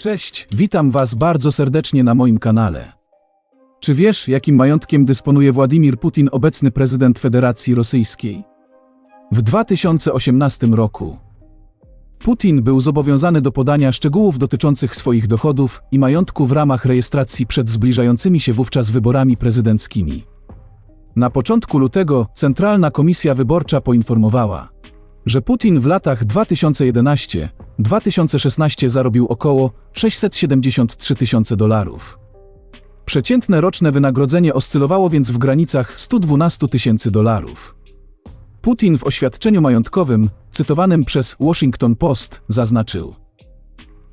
Cześć, witam Was bardzo serdecznie na moim kanale. Czy wiesz, jakim majątkiem dysponuje Władimir Putin, obecny prezydent Federacji Rosyjskiej? W 2018 roku Putin był zobowiązany do podania szczegółów dotyczących swoich dochodów i majątku w ramach rejestracji przed zbliżającymi się wówczas wyborami prezydenckimi. Na początku lutego Centralna Komisja Wyborcza poinformowała, że Putin w latach 2011-2016 zarobił około 673 tysiące dolarów. Przeciętne roczne wynagrodzenie oscylowało więc w granicach 112 tysięcy dolarów. Putin w oświadczeniu majątkowym, cytowanym przez Washington Post, zaznaczył,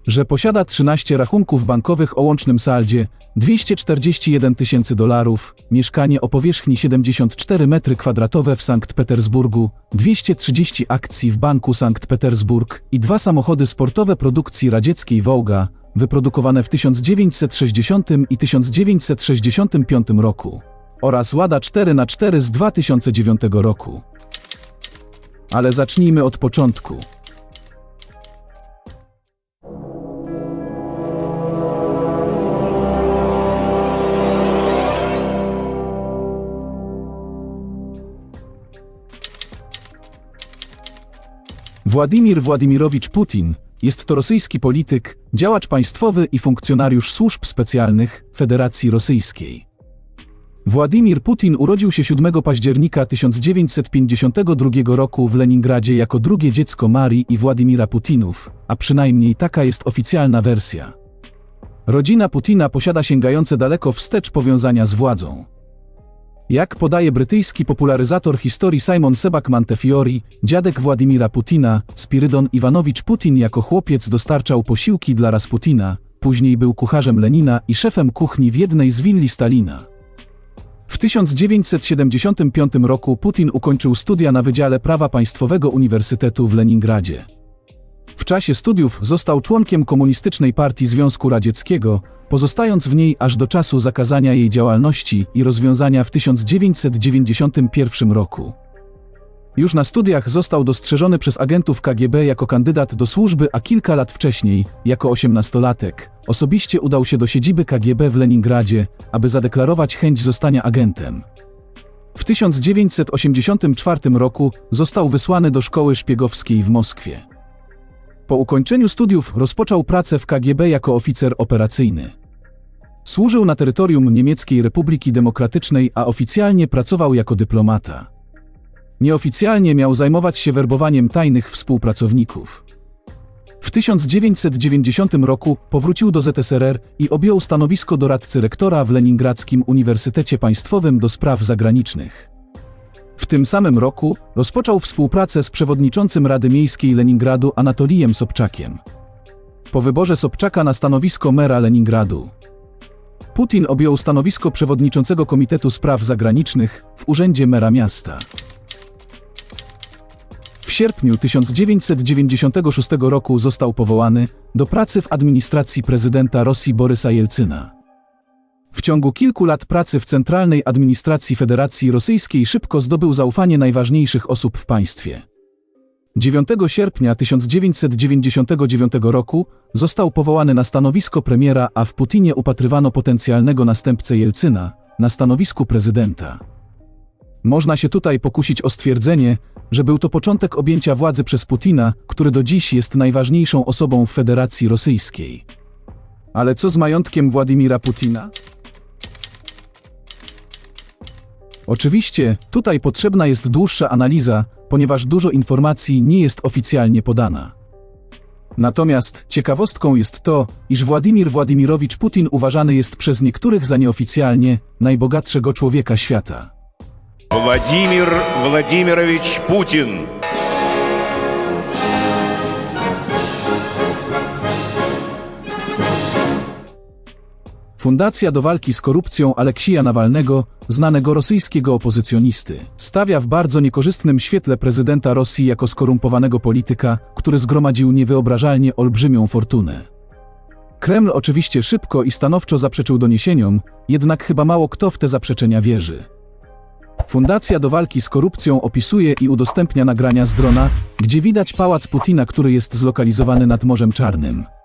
że posiada 13 rachunków bankowych o łącznym saldzie 241 tysięcy dolarów, mieszkanie o powierzchni 74 metry kwadratowe w Sankt Petersburgu, 230 akcji w Banku Sankt Petersburg i dwa samochody sportowe produkcji radzieckiej Wołga, wyprodukowane w 1960 i 1965 roku, oraz Łada 4x4 z 2009 roku. Ale zacznijmy od początku. Władimir Władimirowicz Putin jest to rosyjski polityk, działacz państwowy i funkcjonariusz służb specjalnych Federacji Rosyjskiej. Władimir Putin urodził się 7 października 1952 roku w Leningradzie jako drugie dziecko Marii i Władimira Putinów, a przynajmniej taka jest oficjalna wersja. Rodzina Putina posiada sięgające daleko wstecz powiązania z władzą. Jak podaje brytyjski popularyzator historii Simon Sebak Montefiore, dziadek Władimira Putina, Spirydon Iwanowicz Putin jako chłopiec dostarczał posiłki dla Rasputina, później był kucharzem Lenina i szefem kuchni w jednej z willi Stalina. W 1975 roku Putin ukończył studia na Wydziale Prawa Państwowego Uniwersytetu w Leningradzie. Czasie studiów został członkiem Komunistycznej Partii Związku Radzieckiego, pozostając w niej aż do czasu zakazania jej działalności i rozwiązania w 1991 roku. Już na studiach został dostrzeżony przez agentów KGB jako kandydat do służby, a kilka lat wcześniej, jako osiemnastolatek, osobiście udał się do siedziby KGB w Leningradzie, aby zadeklarować chęć zostania agentem. W 1984 roku został wysłany do szkoły szpiegowskiej w Moskwie. Po ukończeniu studiów rozpoczął pracę w KGB jako oficer operacyjny. Służył na terytorium Niemieckiej Republiki Demokratycznej, a oficjalnie pracował jako dyplomata. Nieoficjalnie miał zajmować się werbowaniem tajnych współpracowników. W 1990 roku powrócił do ZSRR i objął stanowisko doradcy rektora w Leningradzkim Uniwersytecie Państwowym do Spraw Zagranicznych. Tym samym roku rozpoczął współpracę z przewodniczącym Rady Miejskiej Leningradu Anatolijem Sobczakiem. Po wyborze Sobczaka na stanowisko mera Leningradu, Putin objął stanowisko przewodniczącego Komitetu Spraw Zagranicznych w urzędzie mera miasta. W sierpniu 1996 roku został powołany do pracy w administracji prezydenta Rosji Borysa Jelcyna. W ciągu kilku lat pracy w Centralnej Administracji Federacji Rosyjskiej szybko zdobył zaufanie najważniejszych osób w państwie. 9 sierpnia 1999 roku został powołany na stanowisko premiera, a w Putinie upatrywano potencjalnego następcę Jelcyna na stanowisku prezydenta. Można się tutaj pokusić o stwierdzenie, że był to początek objęcia władzy przez Putina, który do dziś jest najważniejszą osobą w Federacji Rosyjskiej. Ale co z majątkiem Władimira Putina? Oczywiście, tutaj potrzebna jest dłuższa analiza, ponieważ dużo informacji nie jest oficjalnie podana. Natomiast ciekawostką jest to, iż Władimir Władimirowicz Putin uważany jest przez niektórych za nieoficjalnie najbogatszego człowieka świata. Władimir Władimirowicz Putin Fundacja do walki z korupcją Aleksija Nawalnego, znanego rosyjskiego opozycjonisty, stawia w bardzo niekorzystnym świetle prezydenta Rosji jako skorumpowanego polityka, który zgromadził niewyobrażalnie olbrzymią fortunę. Kreml oczywiście szybko i stanowczo zaprzeczył doniesieniom, jednak chyba mało kto w te zaprzeczenia wierzy. Fundacja do walki z korupcją opisuje i udostępnia nagrania z drona, gdzie widać pałac Putina, który jest zlokalizowany nad Morzem Czarnym.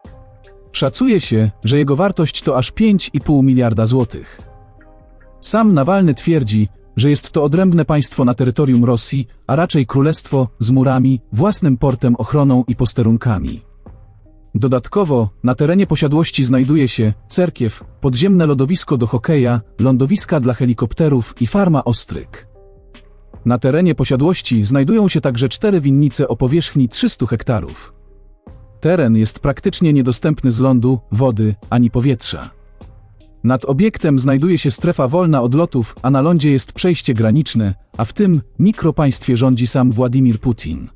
Szacuje się, że jego wartość to aż 5,5 miliarda złotych. Sam Nawalny twierdzi, że jest to odrębne państwo na terytorium Rosji, a raczej królestwo z murami, własnym portem, ochroną i posterunkami. Dodatkowo na terenie posiadłości znajduje się cerkiew, podziemne lodowisko do hokeja, lądowiska dla helikopterów i farma ostryg. Na terenie posiadłości znajdują się także cztery winnice o powierzchni 300 hektarów. Teren jest praktycznie niedostępny z lądu, wody ani powietrza. Nad obiektem znajduje się strefa wolna od lotów, a na lądzie jest przejście graniczne, a w tym mikropaństwie rządzi sam Władimir Putin.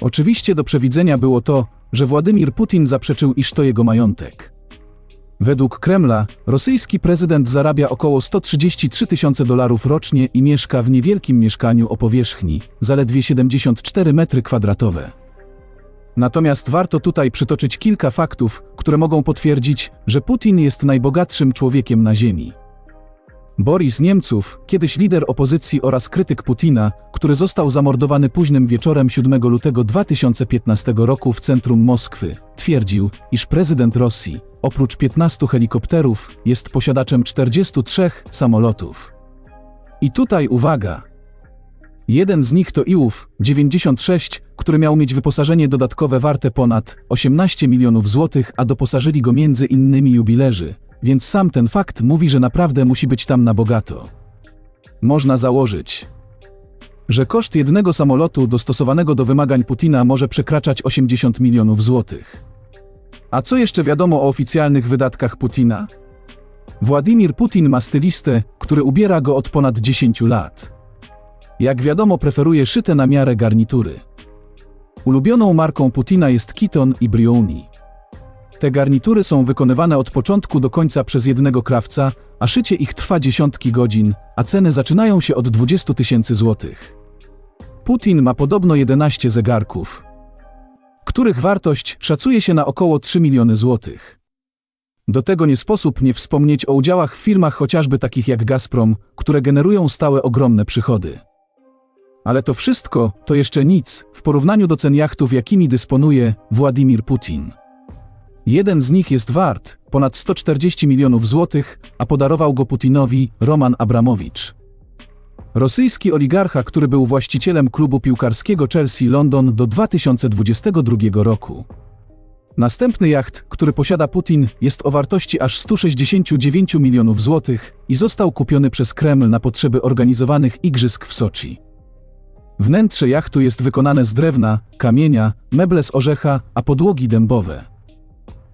Oczywiście do przewidzenia było to, że Władimir Putin zaprzeczył, iż to jego majątek. Według Kremla rosyjski prezydent zarabia około 133 tysiące dolarów rocznie i mieszka w niewielkim mieszkaniu o powierzchni zaledwie 74 metry kwadratowe. Natomiast warto tutaj przytoczyć kilka faktów, które mogą potwierdzić, że Putin jest najbogatszym człowiekiem na Ziemi. Boris Niemców, kiedyś lider opozycji oraz krytyk Putina, który został zamordowany późnym wieczorem 7 lutego 2015 roku w centrum Moskwy, twierdził, iż prezydent Rosji, oprócz 15 helikopterów, jest posiadaczem 43 samolotów. I tutaj uwaga! Jeden z nich to Iłów-96, który miał mieć wyposażenie dodatkowe warte ponad 18 milionów złotych, a doposażyli go między innymi jubilerzy, więc sam ten fakt mówi, że naprawdę musi być tam na bogato. Można założyć, że koszt jednego samolotu dostosowanego do wymagań Putina może przekraczać 80 milionów złotych. A co jeszcze wiadomo o oficjalnych wydatkach Putina? Władimir Putin ma stylistę, który ubiera go od ponad 10 lat. Jak wiadomo, preferuje szyte na miarę garnitury. Ulubioną marką Putina jest Kiton i Brioni. Te garnitury są wykonywane od początku do końca przez jednego krawca, a szycie ich trwa dziesiątki godzin, a ceny zaczynają się od 20 tysięcy złotych. Putin ma podobno 11 zegarków, których wartość szacuje się na około 3 miliony złotych. Do tego nie sposób nie wspomnieć o udziałach w firmach chociażby takich jak Gazprom, które generują stałe ogromne przychody. Ale to wszystko to jeszcze nic w porównaniu do cen jachtów, jakimi dysponuje Władimir Putin. Jeden z nich jest wart ponad 140 milionów złotych, a podarował go Putinowi Roman Abramowicz. Rosyjski oligarcha, który był właścicielem klubu piłkarskiego Chelsea London do 2022 roku. Następny jacht, który posiada Putin, jest o wartości aż 169 milionów złotych i został kupiony przez Kreml na potrzeby organizowanych igrzysk w Soczi. Wnętrze jachtu jest wykonane z drewna, kamienia, meble z orzecha, a podłogi dębowe.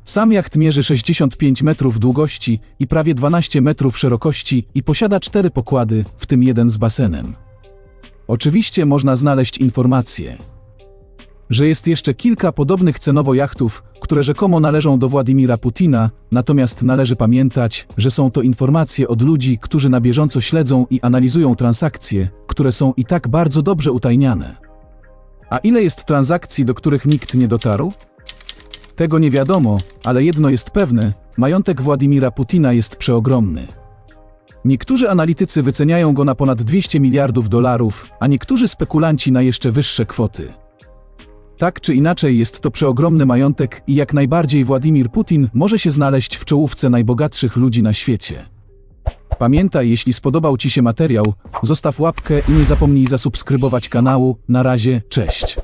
Sam jacht mierzy 65 metrów długości i prawie 12 metrów szerokości i posiada cztery pokłady, w tym jeden z basenem. Oczywiście można znaleźć informacje, że jest jeszcze kilka podobnych cenowo jachtów, które rzekomo należą do Władimira Putina, natomiast należy pamiętać, że są to informacje od ludzi, którzy na bieżąco śledzą i analizują transakcje, które są i tak bardzo dobrze utajniane. A ile jest transakcji, do których nikt nie dotarł? Tego nie wiadomo, ale jedno jest pewne: majątek Władimira Putina jest przeogromny. Niektórzy analitycy wyceniają go na ponad 200 miliardów dolarów, a niektórzy spekulanci na jeszcze wyższe kwoty. Tak czy inaczej jest to przeogromny majątek i jak najbardziej Władimir Putin może się znaleźć w czołówce najbogatszych ludzi na świecie. Pamiętaj, jeśli spodobał Ci się materiał, zostaw łapkę i nie zapomnij zasubskrybować kanału. Na razie, cześć.